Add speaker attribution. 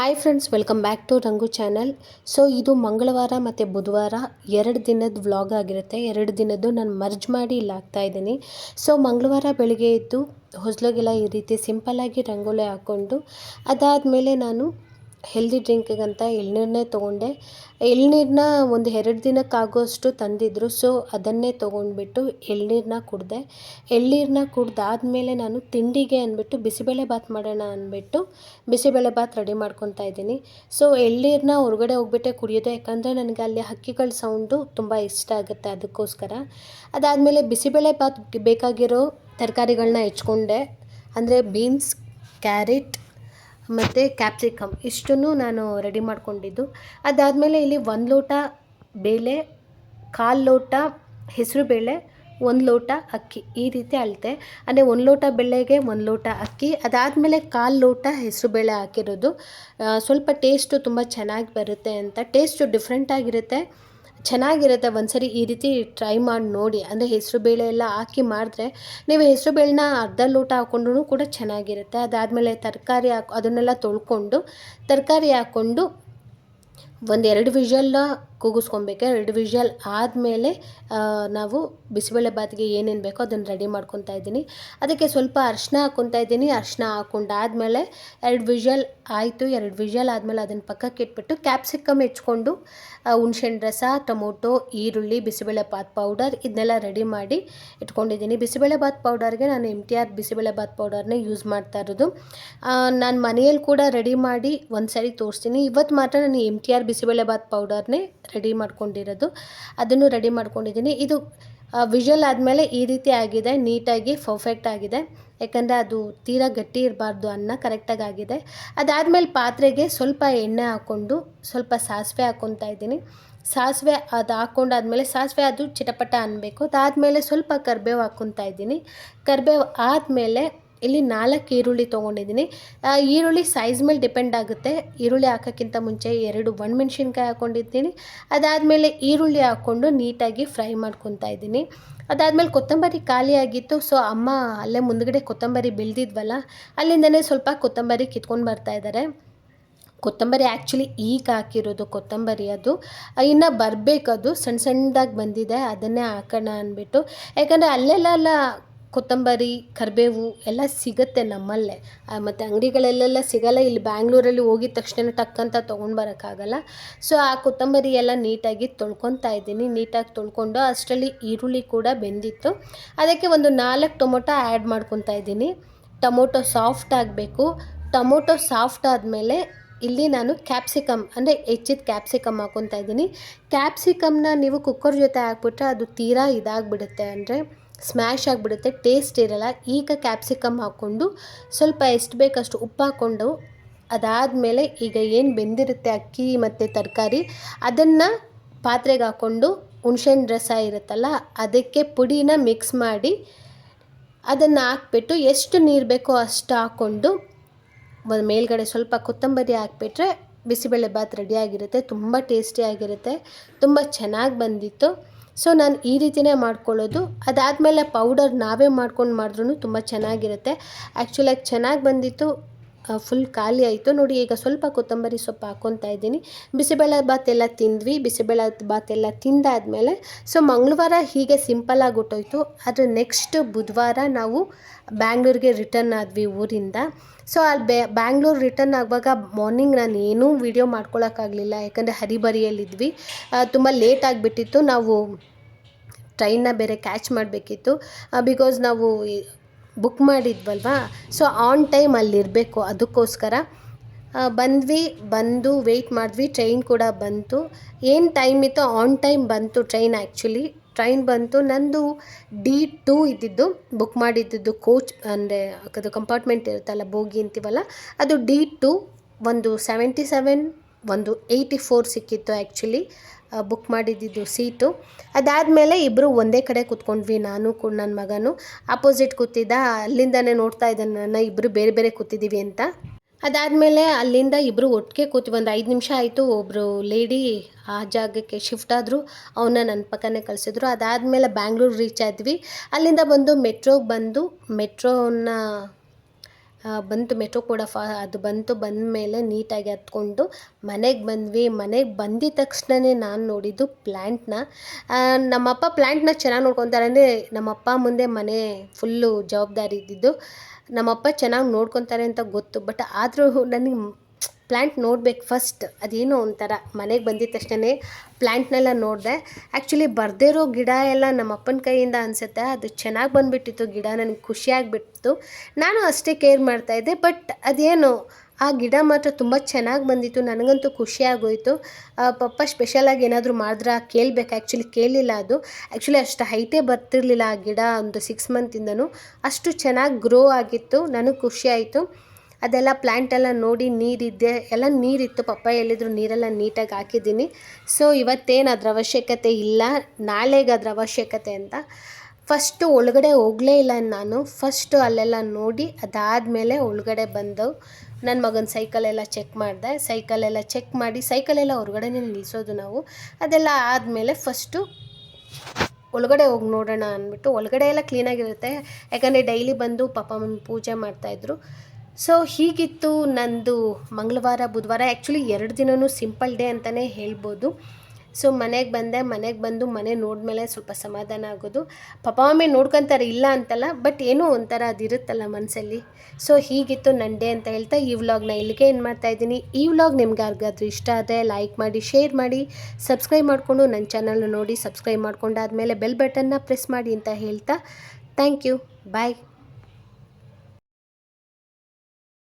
Speaker 1: Hi friends welcome back to Rangu channel so ಇದು ಮಂಗಳವಾರ ಮತ್ತು ಬುಧವಾರ ಎರಡು ದಿನದ ವ್ಲಾಗ್ ಆಗಿರುತ್ತೆ. ಎರಡು ದಿನದ್ದು ನಾನು ಮರ್ಜ್ ಮಾಡಿ ಇಲ್ಲಿ ಹಾಕ್ತಾ ಇದ್ದೀನಿ. ಸೊ ಮಂಗಳವಾರ ಬೆಳಗ್ಗೆ ಎದ್ದು ಹೊಸ್ಲಿಗೆಲ್ಲ ಈ ರೀತಿ ಸಿಂಪಲ್ಲಾಗಿ ರಂಗೋಲಿ ಹಾಕ್ಕೊಂಡು ಅದಾದಮೇಲೆ ನಾನು ಹೆಲ್ದಿ ಡ್ರಿಂಕಿಗಂತ ಎಳ್ನೀರನ್ನೇ ತೊಗೊಂಡೆ. ಎಳ್ನೀರನ್ನ ಒಂದು ಎರಡು ದಿನಕ್ಕಾಗೋಷ್ಟು ತಂದಿದ್ದರು ಸೊ ಅದನ್ನೇ ತೊಗೊಂಡ್ಬಿಟ್ಟು ಎಳ್ನೀರನ್ನ ಕುಡಿದೆ. ಎಳ್ನೀರನ್ನ ಕುಡ್ದಾದ್ಮೇಲೆ ನಾನು ತಿಂಡಿಗೆ ಅಂದ್ಬಿಟ್ಟು ಬಿಸಿಬೇಳೆ ಬಾತ್ ಮಾಡೋಣ ಅಂದ್ಬಿಟ್ಟು ಬಿಸಿಬೇಳೆ ಬಾತ್ ರೆಡಿ ಮಾಡ್ಕೊತಾ ಇದ್ದೀನಿ. ಸೊ ಎಳ್ನೀರನ್ನ ಹೊರಗಡೆ ಹೋಗ್ಬಿಟ್ಟೆ ಕುಡಿಯೋದು, ಯಾಕಂದರೆ ನನಗೆ ಅಲ್ಲಿ ಹಕ್ಕಿಗಳ ಸೌಂಡು ತುಂಬ ಇಷ್ಟ ಆಗುತ್ತೆ ಅದಕ್ಕೋಸ್ಕರ. ಅದಾದಮೇಲೆ ಬಿಸಿಬೇಳೆ ಬಾತ್ ಬೇಕಾಗಿರೋ ತರಕಾರಿಗಳನ್ನ ಹೆಚ್ಕೊಂಡೆ. ಅಂದರೆ ಬೀನ್ಸ್ ಕ್ಯಾರೆಟ್ ಮತ್ತು ಕ್ಯಾಪ್ಸಿಕಮ್ ಇಷ್ಟನ್ನು ನಾನು ರೆಡಿ ಮಾಡಿಕೊಂಡಿದ್ದು. ಅದಾದಮೇಲೆ ಇಲ್ಲಿ ಒಂದು ಲೋಟ ಬೇಳೆ, ಕಾಲು ಲೋಟ ಹೆಸರುಬೇಳೆ ಒಂದು ಲೋಟ ಅಕ್ಕಿ ಈ ರೀತಿ ಅಳತೆ. ಅಂದರೆ ಒಂದು ಲೋಟ ಬೆಳೆಗೆ ಒಂದು ಲೋಟ ಅಕ್ಕಿ, ಅದಾದಮೇಲೆ ಕಾಲು ಲೋಟ ಹೆಸರುಬೇಳೆ ಹಾಕಿರೋದು. ಸ್ವಲ್ಪ ಟೇಸ್ಟು ತುಂಬ ಚೆನ್ನಾಗಿ ಬರುತ್ತೆ ಅಂತ. ಟೇಸ್ಟು ಡಿಫ್ರೆಂಟಾಗಿರುತ್ತೆ ಚೆನ್ನಾಗಿರುತ್ತೆ, ಒಂದ್ಸರಿ ಈ ರೀತಿ ಟ್ರೈ ಮಾಡಿ ನೋಡಿ. ಅಂದರೆ ಹೆಸರು ಬೇಳೆ ಎಲ್ಲ ಹಾಕಿ ಮಾಡಿದ್ರೆ ನೀವು ಹೆಸರು ಬೇಳೆನ ಅರ್ಧ ಲೋಟ ಹಾಕ್ಕೊಂಡ್ರೂ ಕೂಡ ಚೆನ್ನಾಗಿರುತ್ತೆ. ಅದಾದಮೇಲೆ ತರಕಾರಿ ಹಾಕಿ, ಅದನ್ನೆಲ್ಲ ತೊಳ್ಕೊಂಡು, ತರಕಾರಿ ಹಾಕ್ಕೊಂಡು ಒಂದೆರಡು ಎರಡು ವಿಷಲ್ನ ಕೂಗಿಸ್ಕೊಬೇಕು ಎರಡು ವಿಷಲ್ ಆದಮೇಲೆ ನಾವು ಬಿಸಿಬೇಳೆ ಬಾತಿಗೆ ಏನೇನು ಬೇಕೋ ಅದನ್ನು ರೆಡಿ ಮಾಡ್ಕೊತಾ ಇದ್ದೀನಿ. ಅದಕ್ಕೆ ಸ್ವಲ್ಪ ಅರಿಶಿನ ಹಾಕ್ಕೊತಾ ಇದ್ದೀನಿ. ಅರಿಶಿನ ಹಾಕ್ಕೊಂಡಾದ್ಮೇಲೆ ಎರಡು ವಿಷಲ್ ಆಯಿತು. ಎರಡು ವಿಷಲ್ ಆದಮೇಲೆ ಅದನ್ನು ಪಕ್ಕಕ್ಕೆ ಇಟ್ಬಿಟ್ಟು ಕ್ಯಾಪ್ಸಿಕಮ್ ಹೆಚ್ಕೊಂಡು ಹುಣ್ಸೆಹಣ್ಣು ರಸ, ಟೊಮೊಟೊ, ಈರುಳ್ಳಿ, ಬಿಸಿಬೇಳೆ ಬಾತ್ ಪೌಡರ್ ಇದನ್ನೆಲ್ಲ ರೆಡಿ ಮಾಡಿ ಇಟ್ಕೊಂಡಿದ್ದೀನಿ. ಬಿಸಿಬೇಳೆ ಬಾತ್ ಪೌಡರ್ಗೆ ನಾನು M T R bisibele bath ಪೌಡರ್ನೇ use ಮಾಡ್ತಾ ಇರೋದು. ನಾನು ಮನೆಯಲ್ಲಿ ಕೂಡ ರೆಡಿ ಮಾಡಿ ಒಂದು ಸರಿ ತೋರಿಸ್ತೀನಿ. ಇವತ್ತು ಮಾತ್ರ ನಾನು M T R bisibele bath ಪೌಡರ್ನೇ ready ಮಾಡ್ಕೊಂಡಿರೋದು. ಅದನ್ನು ರೆಡಿ ಮಾಡ್ಕೊಂಡಿದ್ದೀನಿ. ಇದು ವಿಷಲ್ ಆದಮೇಲೆ ಈ ರೀತಿ ಆಗಿದೆ. ನೀಟಾಗಿ ಪರ್ಫೆಕ್ಟ್ ಆಗಿದೆ. ಯಾಕಂದರೆ ಅದು ತೀರಾ ಗಟ್ಟಿ ಇರಬಾರ್ದು ಅನ್ನ ಕರೆಕ್ಟಾಗಿ ಆಗಿದೆ. ಅದಾದಮೇಲೆ ಪಾತ್ರೆಗೆ ಸ್ವಲ್ಪ ಎಣ್ಣೆ ಹಾಕ್ಕೊಂಡು, ಸ್ವಲ್ಪ ಸಾಸಿವೆ ಹಾಕ್ಕೊತಾ ಇದ್ದೀನಿ. ಸಾಸಿವೆ ಅದು ಹಾಕ್ಕೊಂಡಾದ್ಮೇಲೆ ಸಾಸಿವೆ ಅದು ಚಿಟಪಟ ಅನ್ನಬೇಕು ಅದಾದಮೇಲೆ ಸ್ವಲ್ಪ ಕರಿಬೇವು ಹಾಕ್ಕೊತಾ ಇದ್ದೀನಿ. ಕರಿಬೇವು ಆದಮೇಲೆ ಇಲ್ಲಿ ನಾಲ್ಕು ಈರುಳ್ಳಿ ತೊಗೊಂಡಿದ್ದೀನಿ. ಈರುಳ್ಳಿ ಸೈಜ್ ಮೇಲೆ ಡಿಪೆಂಡ್ ಆಗುತ್ತೆ. ಈರುಳ್ಳಿ ಹಾಕೋಕ್ಕಿಂತ ಮುಂಚೆ ಎರಡು ಒಣಮೆಣ್ಸಿನ್ಕಾಯಿ ಹಾಕ್ಕೊಂಡಿದ್ದೀನಿ ಅದಾದಮೇಲೆ ಈರುಳ್ಳಿ ಹಾಕ್ಕೊಂಡು ನೀಟಾಗಿ ಫ್ರೈ ಮಾಡ್ಕೊತಾ ಇದ್ದೀನಿ. ಅದಾದಮೇಲೆ ಕೊತ್ತಂಬರಿ ಖಾಲಿಯಾಗಿತ್ತು ಸೊ ಅಮ್ಮ ಅಲ್ಲೇ ಮುಂದಗಡೆ ಕೊತ್ತಂಬರಿ ಬೆಳೆದಿದ್ವಲ್ಲ, ಅಲ್ಲಿಂದನೇ ಸ್ವಲ್ಪ ಕೊತ್ತಂಬರಿ ಕಿತ್ಕೊಂಡು ಬರ್ತಾ ಇದ್ದಾರೆ ಕೊತ್ತಂಬರಿ ಆ್ಯಕ್ಚುಲಿ ಈಗ ಹಾಕಿರೋದು ಕೊತ್ತಂಬರಿ ಅದು. ಇನ್ನು ಬರಬೇಕದು. ಸಣ್ಣ ಸಣ್ಣದಾಗಿ ಬಂದಿದೆ. ಅದನ್ನೇ ಹಾಕೋಣ ಅಂದ್ಬಿಟ್ಟು. ಯಾಕಂದರೆ ಅಲ್ಲೆಲ್ಲ ಕೊತ್ತಂಬರಿ, ಕರಿಬೇವು ಎಲ್ಲ ಸಿಗುತ್ತೆ ನಮ್ಮಲ್ಲೇ. ಮತ್ತು ಅಂಗಡಿಗಳಲ್ಲೆಲ್ಲ ಸಿಗಲ್ಲ. ಇಲ್ಲಿ ಬ್ಯಾಂಗ್ಳೂರಲ್ಲಿ ಹೋಗಿದ ತಕ್ಷಣ ಟಕ್ಕಂತ ತೊಗೊಂಡು ಬರೋಕ್ಕಾಗಲ್ಲ. ಸೊ ಆ ಕೊತ್ತಂಬರಿ ಎಲ್ಲ ನೀಟಾಗಿ ತೊಳ್ಕೊತಾ ಇದ್ದೀನಿ. ನೀಟಾಗಿ ತೊಳ್ಕೊಂಡು ಅಷ್ಟರಲ್ಲಿ ಈರುಳ್ಳಿ ಕೂಡ ಬೆಂದಿತ್ತು. ಅದಕ್ಕೆ ಒಂದು ನಾಲ್ಕು ಟೊಮೊಟೊ ಆ್ಯಡ್ ಮಾಡ್ಕೊತಾ ಇದ್ದೀನಿ. ಟೊಮೊಟೊ ಸಾಫ್ಟ್ ಆಗಬೇಕು. ಟೊಮೊಟೊ ಸಾಫ್ಟ್ ಆದಮೇಲೆ ಇಲ್ಲಿ ನಾನು ಕ್ಯಾಪ್ಸಿಕಮ್, ಅಂದರೆ ಹೆಚ್ಚಿದ ಕ್ಯಾಪ್ಸಿಕಮ್ ಹಾಕ್ಕೊತಾ ಇದ್ದೀನಿ. ಕ್ಯಾಪ್ಸಿಕಮ್ನ ನೀವು ಕುಕ್ಕರ್ ಜೊತೆ ಹಾಕ್ಬಿಟ್ರೆ ಅದು ತೀರಾ ಇದಾಗಿಬಿಡುತ್ತೆ ಅಂದರೆ ಸ್ಮ್ಯಾಶ್ ಆಗಿಬಿಡುತ್ತೆ, ಟೇಸ್ಟ್ ಇರಲ್ಲ. ಈಗ ಕ್ಯಾಪ್ಸಿಕಮ್ ಹಾಕ್ಕೊಂಡು ಸ್ವಲ್ಪ ಎಷ್ಟು ಬೇಕಷ್ಟು ಉಪ್ಪು ಹಾಕ್ಕೊಂಡು ಅದಾದಮೇಲೆ ಈಗ ಏನು ಬೆಂದಿರುತ್ತೆ ಅಕ್ಕಿ ಮತ್ತು ತರಕಾರಿ, ಅದನ್ನು ಪಾತ್ರೆಗೆ ಹಾಕ್ಕೊಂಡು ಹುಣ್ಸೆಹಣ್ಣು ರಸ ಇರುತ್ತಲ್ಲ, ಅದಕ್ಕೆ ಪುಡಿನ ಮಿಕ್ಸ್ ಮಾಡಿ ಅದನ್ನು ಹಾಕ್ಬಿಟ್ಟು ಎಷ್ಟು ನೀರು ಬೇಕೋ ಅಷ್ಟು ಹಾಕ್ಕೊಂಡು ಮೇಲ್ಗಡೆ ಸ್ವಲ್ಪ ಕೊತ್ತಂಬರಿ ಹಾಕ್ಬಿಟ್ರೆ ಬಿಸಿಬೇಳೆ ಬಾತ್ ರೆಡಿಯಾಗಿರುತ್ತೆ ತುಂಬ ಟೇಸ್ಟಿಯಾಗಿರುತ್ತೆ ತುಂಬ ಚೆನ್ನಾಗಿ ಬಂದಿತ್ತು. ಸೊ ನಾನು ಈ ರೀತಿಯೇ ಮಾಡ್ಕೊಳ್ಳೋದು. ಅದಾದಮೇಲೆ ಪೌಡರ್ ನಾವೇ ಮಾಡ್ಕೊಂಡು ಮಾಡಿದ್ರೂ ತುಂಬ ಚೆನ್ನಾಗಿರುತ್ತೆ. ಆ್ಯಕ್ಚುಲಾಗಿ ಚೆನ್ನಾಗಿ ಬಂದಿತ್ತು. ಫುಲ್ ಖಾಲಿ ಆಯಿತು. ನೋಡಿ, ಈಗ ಸ್ವಲ್ಪ ಕೊತ್ತಂಬರಿ ಸೊಪ್ಪು ಹಾಕ್ಕೊತಾ ಇದ್ದೀನಿ. ಬಿಸಿಬೇಳೆ ಎಲ್ಲ ತಿಂದ್ವಿ. ಬಿಸಿಬೇಳೆ ಎಲ್ಲ ತಿಂದಾದಮೇಲೆ ಸೊ ಮಂಗಳವಾರ ಹೀಗೆ ಸಿಂಪಲ್ ಹೊಟ್ಟೋಯ್ತು. ಆದರೆ ನೆಕ್ಸ್ಟ್ ಬುಧವಾರ ನಾವು ಬ್ಯಾಂಗ್ಳೂರಿಗೆ ರಿಟರ್ನ್ ಆದ್ವಿ ಊರಿಂದ. ಸೊ ಅಲ್ಲಿ ಬೆ, ಬ್ಯಾಂಗ್ಳೂರು ರಿಟರ್ನ್ ಆಗುವಾಗ ಮಾರ್ನಿಂಗ್ ನಾನು ಏನೂ ವೀಡಿಯೋ ಮಾಡ್ಕೊಳಕ್ಕಾಗಲಿಲ್ಲ. ಯಾಕಂದರೆ ಹರಿಬರಿಯಲ್ಲಿದ್ವಿ. ತುಂಬ ಲೇಟ್ ಆಗಿಬಿಟ್ಟಿತ್ತು. ನಾವು ಟ್ರೈನ್ನ ಬೇರೆ ಕ್ಯಾಚ್ ಮಾಡಬೇಕಿತ್ತು. ಬಿಕಾಸ್ ನಾವು ಬುಕ್ ಮಾಡಿದ್ವಲ್ವಾ? ಸೊ ಆನ್ ಟೈಮ್ ಅಲ್ಲಿರಬೇಕು. ಅದಕ್ಕೋಸ್ಕರ ಬಂದ್ವಿ, ಬಂದು ವೆಯ್ಟ್ ಮಾಡಿದ್ವಿ ಟ್ರೈನ್ ಕೂಡ ಬಂತು. ಏನು ಟೈಮ್ ಇತ್ತು ಆನ್ ಟೈಮ್ ಬಂತು ಟ್ರೈನ್ ಆ್ಯಕ್ಚುಲಿ ಟ್ರೈನ್ ಬಂತು, ನಂದು ಡಿ ಟೂ ಇದ್ದಿದ್ದು ಬುಕ್ ಮಾಡಿದ್ದು ಕೋಚ್ ಅಂದರೆ ಅದು ಕಂಪಾರ್ಟ್ಮೆಂಟ್ ಇರುತ್ತಲ್ಲ ಬೋಗಿ ಅಂತೀವಲ್ಲ, ಅದು ಡಿ ಟು ಒಂದು ಸೆವೆಂಟಿ ಸೆವೆನ್ ಒಂದು ಏಯ್ಟಿ ಫೋರ್ ಸಿಕ್ಕಿತ್ತು ಆ್ಯಕ್ಚುಲಿ ಬುಕ್ ಮಾಡಿದ್ದಿದ್ದು ಸೀಟು ಅದಾದಮೇಲೆ ಇಬ್ಬರು ಒಂದೇ ಕಡೆ ಕೂತ್ಕೊಂಡ್ವಿ, ನಾನು ಕೂಡ ನನ್ನ ಮಗನು. ಆಪೋಸಿಟ್ ಕೂತಿದ್ದ, ಅಲ್ಲಿಂದನೇ ನೋಡ್ತಾ ಇದ್ದಾನೆ ನನ್ನ ಇಬ್ಬರು ಬೇರೆ ಬೇರೆ ಕೂತಿದ್ದೀವಿ ಅಂತ. ಅದಾದಮೇಲೆ ಅಲ್ಲಿಂದ ಇಬ್ಬರು ಒಟ್ಟಿಗೆ ಕೂತಿ, ಒಂದು ಐದು ನಿಮಿಷ ಆಯಿತು ಒಬ್ಬರು ಲೇಡಿ ಆ ಜಾಗಕ್ಕೆ ಶಿಫ್ಟ್ ಆದರು ಅವನ್ನ ನನ್ನ ಪಕ್ಕನೇ ಕಳಿಸಿದ್ರು. ಅದಾದಮೇಲೆ ಬ್ಯಾಂಗ್ಳೂರು ರೀಚ್ ಆದ್ವಿ. ಅಲ್ಲಿಂದ ಬಂದು ಮೆಟ್ರೋಗೆ ಬಂದು ಮೆಟ್ರೋನ ಬಂತು ಮೆಟ್ರೋ ಕೂಡ ಫಾ, ಅದು ಬಂತು ಬಂದ ಮೇಲೆ ನೀಟಾಗಿ ಹತ್ಕೊಂಡು ಮನೆಗೆ ಬಂದ್ವಿ. ಮನೆಗೆ ಬಂದಿದ ತಕ್ಷಣವೇ ನಾನು ನೋಡಿದ್ದು ಪ್ಲ್ಯಾಂಟ್ನ ನಮ್ಮಪ್ಪ ಪ್ಲ್ಯಾಂಟ್ನ ಚೆನ್ನಾಗಿ ನೋಡ್ಕೊತಾರೆ ಅಂದರೆ ನಮ್ಮಪ್ಪ ಮುಂದೆ ಮನೆ ಫುಲ್ಲು ಜವಾಬ್ದಾರಿ ಇದ್ದಿದ್ದು ನಮ್ಮಪ್ಪ ಚೆನ್ನಾಗಿ ನೋಡ್ಕೊತಾರೆ ಅಂತ ಗೊತ್ತು. ಬಟ್ ಆದರೂ ನನಗೆ ಪ್ಲ್ಯಾಂಟ್ ನೋಡ್ಬೇಕು ಫಸ್ಟ್ ಅದೇನೋ ಒಂಥರ. ಮನೆಗೆ ಬಂದಿದ ತಕ್ಷಣವೇ ಪ್ಲ್ಯಾಂಟ್ನೆಲ್ಲ ನೋಡಿದೆ. ಆ್ಯಕ್ಚುಲಿ ಬರ್ದಿರೋ ಗಿಡ ಎಲ್ಲ ನಮ್ಮ ಅಪ್ಪನ ಕೈಯಿಂದ ಅನಿಸುತ್ತೆ. ಅದು ಚೆನ್ನಾಗಿ ಬಂದುಬಿಟ್ಟಿತ್ತು ಗಿಡ ನನಗೆ ಖುಷಿಯಾಗಿಬಿಟ್ಟಿತ್ತು ನಾನು ಅಷ್ಟೇ ಕೇರ್ ಮಾಡ್ತಾಯಿದ್ದೆ ಬಟ್ ಅದೇನು ಆ ಗಿಡ ಮಾತ್ರ ತುಂಬ ಚೆನ್ನಾಗಿ ಬಂದಿತ್ತು. ನನಗಂತೂ ಖುಷಿ ಆಗೋಯಿತು. ಆ, ಪಪ್ಪ ಸ್ಪೆಷಲಾಗಿ ಏನಾದರೂ ಮಾಡಿದ್ರೆ ಕೇಳಬೇಕು. ಆ್ಯಕ್ಚುಲಿ ಕೇಳಲಿಲ್ಲ ಅದು. ಆ್ಯಕ್ಚುಲಿ ಅಷ್ಟು ಹೈಟೇ ಬರ್ತಿರಲಿಲ್ಲ ಆ ಗಿಡ ಒಂದು ಸಿಕ್ಸ್ ಮಂತಿಂದನೂ ಅಷ್ಟು ಚೆನ್ನಾಗಿ ಗ್ರೋ ಆಗಿತ್ತು. ನನಗೆ ಖುಷಿ ಆಯಿತು. ಅದೆಲ್ಲ ಪ್ಲ್ಯಾಂಟ್ ಎಲ್ಲ ನೋಡಿ ನೀರಿದ್ದೆ. ಎಲ್ಲ ನೀರಿತ್ತು. ಪಪ್ಪ ಎಲ್ಲಿದ್ರು ನೀರೆಲ್ಲ ನೀಟಾಗಿ ಹಾಕಿದ್ದೀನಿ. ಸೊ ಇವತ್ತೇನು ಅದ್ರ ಅವಶ್ಯಕತೆ ಇಲ್ಲ. ನಾಳೆಗೆ ಅದ್ರ ಅವಶ್ಯಕತೆ ಅಂತ. ಫಸ್ಟು ಒಳಗಡೆ ಹೋಗಲೇ ಇಲ್ಲ ನಾನು. ಫಸ್ಟು ಅಲ್ಲೆಲ್ಲ ನೋಡಿ, ಅದಾದಮೇಲೆ ಒಳಗಡೆ ಬಂದು ನನ್ನ ಮಗನ ಸೈಕಲೆಲ್ಲ ಚೆಕ್ ಮಾಡಿದೆ. ಸೈಕಲೆಲ್ಲ ಚೆಕ್ ಮಾಡಿ ಸೈಕಲೆಲ್ಲ ಹೊರಗಡೆನೇ ನಿಲ್ಲಿಸೋದು ನಾವು. ಅದೆಲ್ಲ ಆದಮೇಲೆ ಫಸ್ಟು ಒಳಗಡೆ ಹೋಗಿ ನೋಡೋಣ ಅಂದ್ಬಿಟ್ಟು, ಒಳಗಡೆ ಎಲ್ಲ ಕ್ಲೀನಾಗಿರುತ್ತೆ ಯಾಕಂದರೆ ಡೈಲಿ ಬಂದು ಪಾಪ ಪೂಜೆ ಮಾಡ್ತಾಯಿದ್ರು ಸೊ ಹೀಗಿತ್ತು ನಂದು ಮಂಗಳವಾರ, ಬುಧವಾರ ಆ್ಯಕ್ಚುಲಿ ಎರಡು ದಿನವೂ ಸಿಂಪಲ್ ಡೇ ಅಂತಲೇ ಹೇಳ್ಬೋದು. ಸೊ ಮನೆಗೆ ಬಂದೆ, ಮನೆಗೆ ಬಂದು ಮನೆ ನೋಡಿದ್ಮೇಲೆ ಸ್ವಲ್ಪ ಸಮಾಧಾನ ಆಗೋದು. ಪಾಪ ಮಮ್ಮಿ ನೋಡ್ಕೊತಾರೆ ಇಲ್ಲ ಅಂತಲ್ಲ ಬಟ್ ಏನೋ ಒಂಥರ ಅದಿರುತ್ತಲ್ಲ ಮನಸ್ಸಲ್ಲಿ ಸೊ ಹೀಗಿತ್ತು ನನ್ನ ಡೇ ಅಂತ ಹೇಳ್ತಾ ಈ ವ್ಲಾಗ್ನ ಇಲ್ಲಿಗೆ ಏನು ಮಾಡ್ತಾ ಇದ್ದೀನಿ. ಈ ವ್ಲಾಗ್ ನಿಮ್ಗೆ ಯಾರಿಗಾದ್ರೂ ಇಷ್ಟ ಆದರೆ ಲೈಕ್ ಮಾಡಿ ಶೇರ್ ಮಾಡಿ ಸಬ್ಸ್ಕ್ರೈಬ್ ಮಾಡಿಕೊಂಡು ನನ್ನ ಚಾನಲ್ನ ನೋಡಿ ಸಬ್ಸ್ಕ್ರೈಬ್ ಮಾಡ್ಕೊಂಡಾದ್ಮೇಲೆ ಬೆಲ್ ಬಟನ್ನ ಪ್ರೆಸ್ ಮಾಡಿ ಅಂತ ಹೇಳ್ತಾ ಥ್ಯಾಂಕ್ ಯು ಬಾಯ್